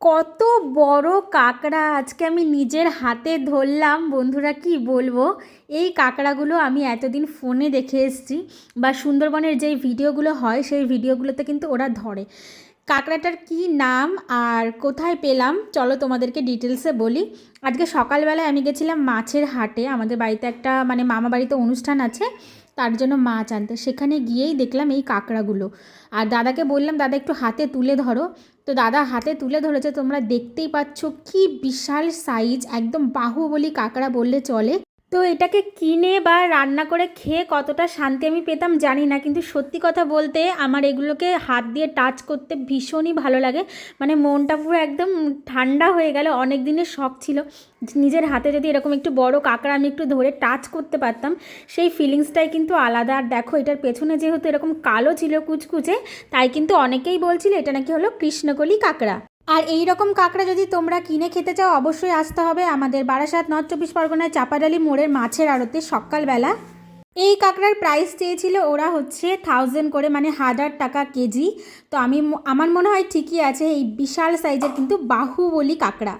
কত বড় কাঁকড়া আজকে আমি নিজের হাতে ধরলাম। বন্ধুরা, কি বলব? এই কাঁকড়াগুলো আমি এতদিন ফোনে দেখে এসেছি বা সুন্দরবনের যেই ভিডিওগুলো হয়, সেই ভিডিওগুলোতে কিন্তু ওরা ধরে। কাঁকড়াটার কি নাম আর কোথায় পেলাম? চলো তোমাদেরকে ডিটেলসে বলি। আজকে সকালবেলায় আমি গেছিলাম মাছের হাটে। আমাদের বাড়িতে একটা মানে মামা বাড়িতে অনুষ্ঠান আছে, তার জন্য মাছ আনতে। সেখানে গিয়েই দেখলাম এই কাঁকড়াগুলো। আর দাদাকে বললাম, দাদা, একটু হাতে তুলে ধরো। তো দাদা হাতে তুলে ধরেছে, তোমরা দেখতেই পাচ্ছ কি বিশাল সাইজ একদম বাহুবলী কাঁকড়া বললে চলে। তো এটাকে কিনে বা রান্না করে খেয়ে কতটা শান্তি আমি পেতাম জানি না। কিন্তু সত্যি কথা বলতে আমার এগুলোকে হাত দিয়ে টাচ করতে ভীষণই ভালো লাগে। মানে মনটা পুরো একদম ঠান্ডা হয়ে গেল, অনেক দিনের শখ ছিল। নিজের হাতে যদি এরকম একটু বড় কাঁকড়া আমি একটু ধরে টাচ করতে পারতাম, সেই ফিলিংসটাই কিন্তু আলাদা। আর দেখো, এটার পেছনে যেহেতু এরকম কালো ছিল কুচকুচে, তাই কিন্তু অনেকেই বলছিল এটা নাকি হলো কৃষ্ণকলি কাঁকড়া। আর এই রকম কাঁকড়া যদি তোমরা কিনে খেতে চাও, অবশ্যই আসতে হবে আমাদের বারাসাত নর্থ চব্বিশ পরগনায় চাপাডালি মোড়ের মাছের আড়তে সকালবেলা। এই কাঁকড়ার প্রাইস চেয়েছিল ওরা হচ্ছে থাউজেন্ড করে মানে হাজার টাকা কেজি। তো আমি আমার মনে হয় ঠিকই আছে, এই বিশাল সাইজের কিন্তু বাহুবলী কাঁকড়া।